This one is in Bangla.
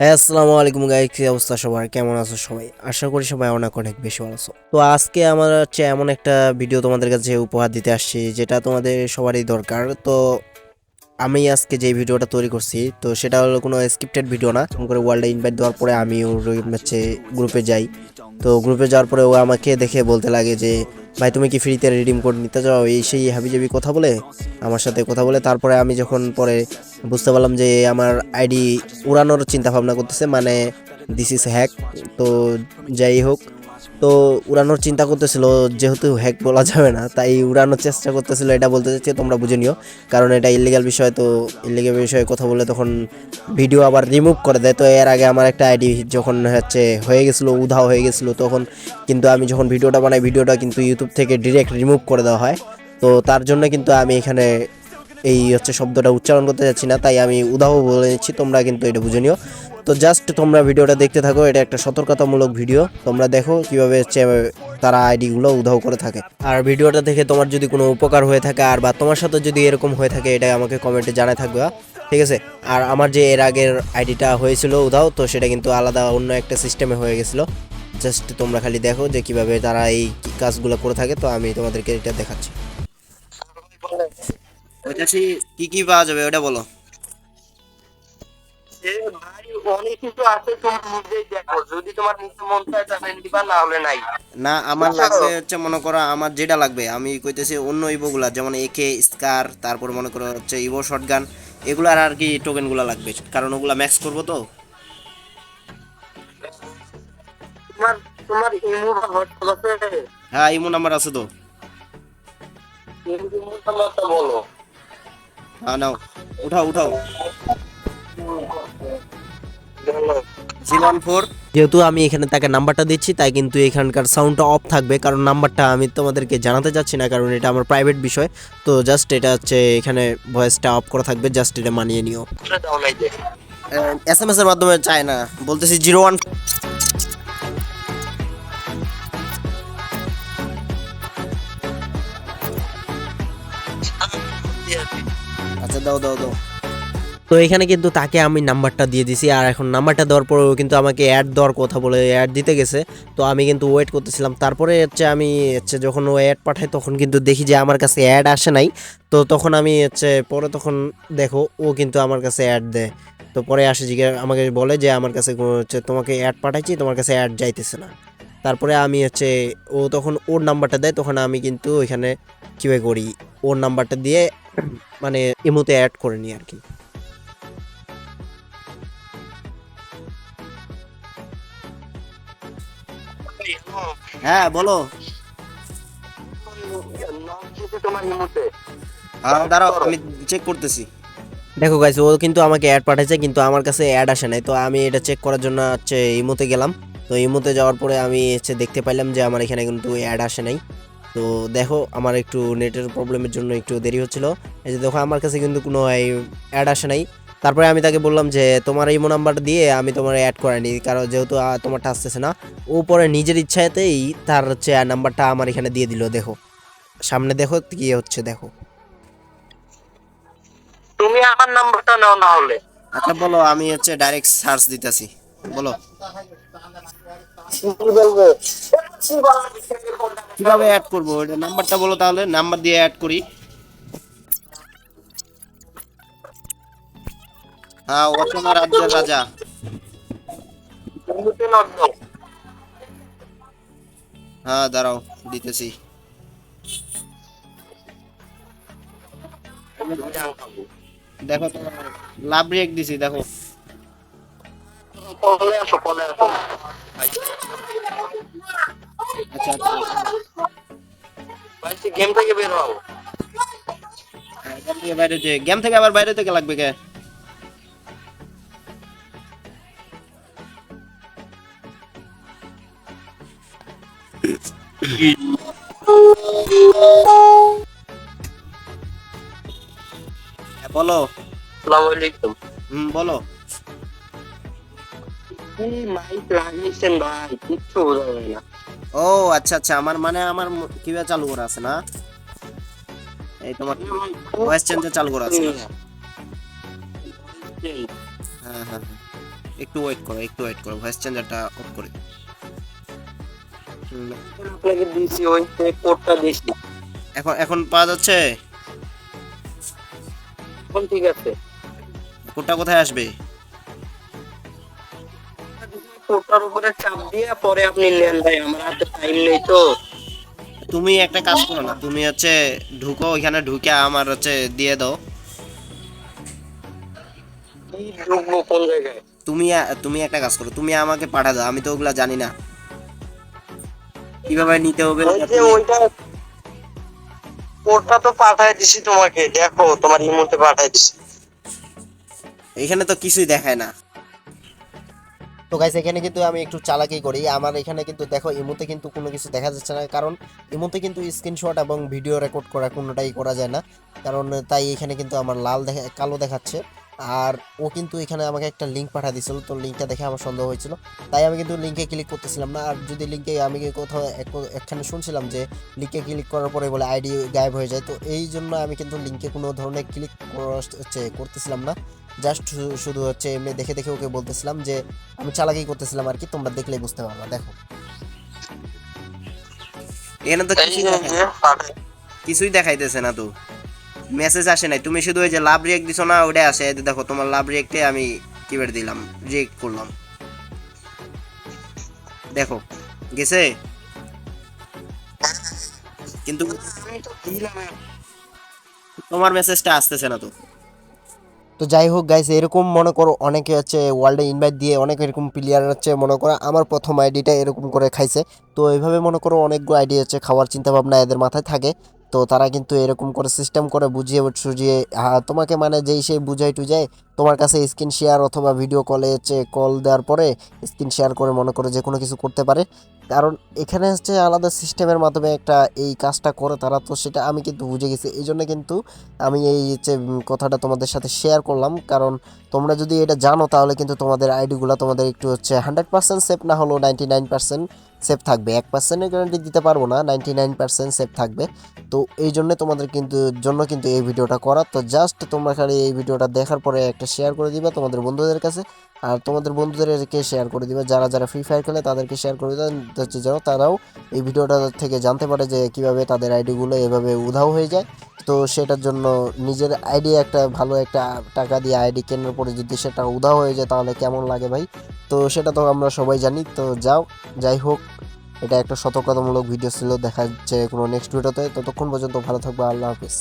হ্যাঁ আসসালামু আলাইকুম গাই কি অবস্থা সবার? কেমন আছো সবাই? আশা করি সবাই অনেক অনেক বেশি ভালো আছো। তো আজকে আমার হচ্ছে এমন একটা ভিডিও তোমাদের কাছে উপহার দিতে আসছি, যেটা তোমাদের সবারই দরকার। তো আমি আজকে যে ভিডিওটা তৈরি করছি, তো সেটা হলো কোনো স্ক্রিপ্টেড ভিডিও না। এরকম করে ওয়ার্ল্ডে ইনভাইট দেওয়ার পরে আমি ওর হচ্ছে গ্রুপে যাই। তো গ্রুপে যাওয়ার পরে ও আমাকে দেখে বলতে লাগে যে, ভাই, তুমি কি ফ্রিতে রিডিম কোড নিতে চাও? এই সেই হাবিজাবি কথা বলে আমার সাথে কথা বলে, তারপরে আমি যখন পরে বুঝতে পারলাম যে আমার আইডি উড়ানোর চিন্তা ভাবনা করতেছে মানে দিস ইজ হ্যাক তো যাই হোক, তো উড়ানোর চিন্তা করতেছিল, যেহেতু হ্যাক বলা যাবে না, তাই উড়ানোর চেষ্টা করতেছিল, এটা বলতে চাচ্ছি, তোমরা বুঝে নিও, কারণ এটা ইলিগাল বিষয়, তো ইলিগাল বিষয়ে কথা বলে তখন ভিডিও আবার রিমুভ করে দেয়, তো এর আগে আমার একটা আইডি যখন হচ্ছে হয়ে গেছিল, উধাও হয়ে গেছিল, তখন কিন্তু আমি যখন ভিডিওটা বানাই ভিডিওটা কিন্তু ইউটিউব থেকে ডিরেক্ট রিমুভ করে দেওয়া হয়, তো তার জন্য কিন্তু আমি এখানে এই হচ্ছে শব্দটা উচ্চারণ করতে যাচ্ছি না, তাই আমি উদাহ বলে নিচ্ছি তোমরা কিন্তু এটা বুঝে নিও। তো জাস্ট তোমরা ভিডিওটা দেখতে থাকো, এটা একটা সতর্কতামূলক ভিডিও, তোমরা দেখো কীভাবে হচ্ছে তারা আইডিগুলো উধাও করে থাকে। আর ভিডিওটা দেখে তোমার যদি কোনো উপকার হয়ে থাকে, আর বা তোমার সাথে যদি এরকম হয়ে থাকে, এটা আমাকে কমেন্টে জানাই থাকবে? ঠিক আছে? আর আমার যে এর আগের আইডিটা হয়েছিল উধাও, তো সেটা কিন্তু আলাদা অন্য একটা সিস্টেমে হয়ে গেছিল। জাস্ট তোমরা খালি দেখো যে কীভাবে তারা এই কাজগুলো করে থাকে, তো আমি তোমাদেরকে এটা দেখাচ্ছি। ওইটা কি কি পাওয়া যাবে ওটা বলো। না আমার লাগবে হচ্ছে মনে করো আমার যেটা লাগবে আমি কইতেছি অন্য ইভোগুলা যেমন একে স্কার তারপর মনে করো হচ্ছে ইভো শটগান এগুলার আর কি টোকেনগুলো লাগবে কারণ ওগুলা ম্যাক্স করব তো। তোমার তোমার ইমো আছে? হ্যাঁ ইমো নাম্বার আছে তো। ইমো নাম্বারটা বলো। নাও। উঠাও উঠাও। যেহেতু আমি এখানে তাকে নাম্বারটা দিচ্ছি তাই কিন্তু এখানকার সাউন্ডটা অফ থাকবে কারণ নাম্বারটা আমি তোমাদেরকে জানাতে চাচ্ছি না কারণ এটা আমার প্রাইভেট বিষয়। তো জাস্ট এটা হচ্ছে এখানে ভয়েসটা অফ করা থাকবে জাস্ট এটা মানিয়ে নিও। এস এম এস এর মাধ্যমে চায় না বলতেছি জিরো ওয়ান দাও দাও দাও। তো এখানে কিন্তু তাকে আমি নাম্বারটা দিয়ে দিছি, আর এখন নাম্বারটা দেওয়ার পরেও কিন্তু আমাকে অ্যাড দেওয়ার কথা বলে অ্যাড দিতে গেছে। তো আমি কিন্তু ওয়েট করতেছিলাম। তারপরে হচ্ছে আমি হচ্ছে যখন ও অ্যাড পাঠায় তখন কিন্তু দেখি যে আমার কাছে অ্যাড আসে নাই। তো তখন আমি হচ্ছে পরে তখন দেখো ও কিন্তু আমার কাছে অ্যাড দেয়। তো পরে আসে জিজ্ঞাসা আমাকে বলে যে আমার কাছে হচ্ছে তোমাকে অ্যাড পাঠাইছি, তোমার কাছে অ্যাড যাইতেছে না। তারপরে আমি হচ্ছে ও তখন ওর নাম্বারটা দেয়, তখন আমি কিন্তু ওইখানে কীভাবে করি? ওর নাম্বারটা দিয়ে মানে ইমোতে অ্যাড করে নিই আর কি। হ্যাঁ বলো। দাঁড়াও আমি চেক করতেছি। দেখো গাইস ও কিন্তু আমাকে অ্যাড পাঠাইছে কিন্তু আমার কাছে অ্যাড আসে নাই। তো আমি এটা চেক করার জন্য হচ্ছে ইমোতে গেলাম। তো ইমোতে যাওয়ার পরে আমি হচ্ছে দেখতে পাইলাম যে আমার এখানে কিন্তু অ্যাড আসে নাই। তো দেখো আমার একটু নেটের প্রবলেমের জন্য একটু দেরি হচ্ছিল। এই যে দেখো আমার কাছে কিন্তু কোনো অ্যাড আসে নাই। তারপরে আমি তাকে বললাম যে তোমার ইমো নাম্বার দিয়ে আমি তোমার অ্যাড করাইনি কারণ যেহেতু তোমারটা আসতেছে না। ও পরে নিজের ইচ্ছাতেই তার হচ্ছে নাম্বারটা আমার এখানে দিয়ে দিল দেখো। সামনে দেখো কি হচ্ছে দেখো। তুমি আমার নাম্বারটা নাও না হলে। আচ্ছা বলো আমি হচ্ছে ডাইরেক্ট সার্চ দিতেছি। বলো। কীভাবে অ্যাড করব? এটা নাম্বারটা বলো তাহলে নাম্বার দিয়ে অ্যাড করি। হ্যাঁ অচেনা রাজ্যের রাজা। হ্যাঁ দাঁড়াও দিতেছি। দেখো লাভ রেক দিছি দেখো। পলে আসো পলে আসো। আচ্ছা আচ্ছা। গেম থেকে বের হও। হ্যাঁ, গেম থেকে বাইরে যে গেম থেকে আবার বাইরে থেকে লাগবে কে? হ্যাঁ, বলো। হুম বলো। এই মাইক লাগিয়েছেন ভাই কিচ্ছু বোঝা যায় না। ও আচ্ছা আচ্ছা আমার মানে আমার কীভাবে চালু করা আছে না? এই তোমার ভয়েস চেঞ্জার চালু করা আছে হ্যাঁ হ্যাঁ হ্যাঁ। একটু ওয়েট করো একটু ওয়েট করো ভয়েস চেঞ্জারটা অফ করে আপনাকে দিয়েছি ওই কোডটা দিয়েছি। এখন এখন পাওয়া যাচ্ছে? এখন ঠিক আছে। কোডটা কোথায় আসবে? উপরে চাপ দিয়ে পরে আপনি নেন ভাই আমার হাতে টাইম নেই তো। তুমি একটা কাজ করো না তুমি হচ্ছে ঢুকো ওইখানে ঢুকে আমার হচ্ছে দিয়ে দাও। কি ঢুকবো কোন জায়গায়? তুমি তুমি একটা কাজ করো তুমি আমাকে পাঠা দাও আমি তো ওগুলা জানি না। কীভাবে নিতে হবে? ওই ওইটা কোডটা তো পাঠায় দিছি তোমাকে দেখো তোমার ইমোতে পাঠায় দিছি। এখানে তো কিছুই দেখায় না। তো গাইস এখানে কিন্তু আমি একটু চালাকি করি। আমার এখানে কিন্তু দেখো, ইমোতে কিন্তু কোনো কিছু দেখা যাচ্ছে না। কারণ ইমোতে কিন্তু স্ক্রিনশট এবং ভিডিও রেকর্ড করা কোনোটাই করা যায় না। কারণ তাই এখানে কিন্তু আমার লাল দেখা, কালো দেখাচ্ছে। আর ও কিন্তু এখানে আমাকে একটা লিঙ্ক পাঠা দিয়েছিল। তো লিঙ্কটা দেখে আমার সন্দেহ হয়েছিল। তাই আমি কিন্তু লিঙ্কে ক্লিক করতেছিলাম না। আর যদি লিঙ্কে আমি কোথাও এক- একখানে শুনছিলাম যে লিঙ্কে ক্লিক করার পরে বলে আইডি গায়েব হয়ে যায়, তো এই জন্য আমি কিন্তু লিঙ্কে কোনো ধরনের ক্লিক করতেছিলাম না। জাস্ট শুধু হচ্ছে এমনি দেখে দেখে ওকে বলতেছিলাম যে আমি চালাকি করতেছিলাম আর কি তোমরা দেখলেই বুঝতে পারবা দেখো। এখানে তো কিছুই দেখাইতেছে না তো। মেসেজ আসে নাই। তুমি শুধু ওই যে লাভ রিয়েক্ট দিছো না ওটা আসে। দেখো তোমার লাভ রিয়েক্টে আমি কিবার দিলাম? রিয়েক্ট করলাম। দেখো গেছে? কিন্তু তোমার মেসেজটা আসতেছে না তো। তো যাই হোক গাইস এরকম মনে করো অনেকে হচ্ছে ওয়ার্ল্ডে ইনভাইট দিয়ে অনেক এরকম প্লেয়ার হচ্ছে মনে করো আমার প্রথম আইডিটা এরকম করে খাইছে। তো এইভাবে মনে করো অনেকগুলো আইডি হচ্ছে খাওয়ার চিন্তা ভাবনা এদের মাথায় থাকে। তো তারা কিন্তু এরকম করে সিস্টেম করে বুঝিয়ে সুঝিয়ে আহ, তোমাকে মানে যেই সেই বুঝাই টুজাই তোমার কাছে স্ক্রিন শেয়ার অথবা ভিডিও কলে হচ্ছে কল দেওয়ার পরে স্ক্রিন শেয়ার করে মনে করো যে কোনো কিছু করতে পারে। কারণ এখানে হচ্ছে আলাদা সিস্টেমের মাধ্যমে একটা এই কাজটা করে তারা, তো সেটা আমি কিন্তু বুঝে গেছি। এই জন্য কিন্তু আমি এই হচ্ছে কথাটা তোমাদের সাথে শেয়ার করলাম। কারণ তোমরা যদি এটা জানো, তাহলে কিন্তু তোমাদের আইডিগুলো তোমাদের একটু হচ্ছে হান্ড্রেড পার্সেন্ট সেফ না হলেও নাইনটি নাইন পার্সেন্ট সেফ থাকবে। এক পার্সেন্টের গ্যারান্টি দিতে পারব না নাইনটি নাইন পার্সেন্ট সেফ থাকবে। তো এই জন্য তোমাদের কিন্তু, জন্য কিন্তু এই ভিডিওটা করা। তো জাস্ট তোমরা খালি এই ভিডিওটা দেখার পরে একটা শেয়ার করে দিবে তোমাদের বন্ধুদের কাছে। আর তোমাদের বন্ধুদেরকে শেয়ার করে দিবে। যারা যারা ফ্রি ফায়ার খেলে, তাদেরকে শেয়ার করে দিবে। যেন তারাও এই ভিডিওটা থেকে জানতে পারে যে কীভাবে তাদের আইডিগুলো এভাবে উধাও হয়ে যায়। তো সেটার জন্য নিজের আইডি একটা ভালো একটা টাকা দিয়ে আইডি কেনার পরে যদি সেটা উধাও হয়ে যায়, তাহলে কেমন লাগে ভাই? তো সেটা তো আমরা সবাই জানি। তো যাও, যাই হোক, এটা একটা সতর্কতামূলক ভিডিও ছিল। দেখা যাচ্ছে কোনো নেক্সট ভিডিওতে ততক্ষণ পর্যন্ত ভালো থাকবে। আল্লাহ হাফিজ।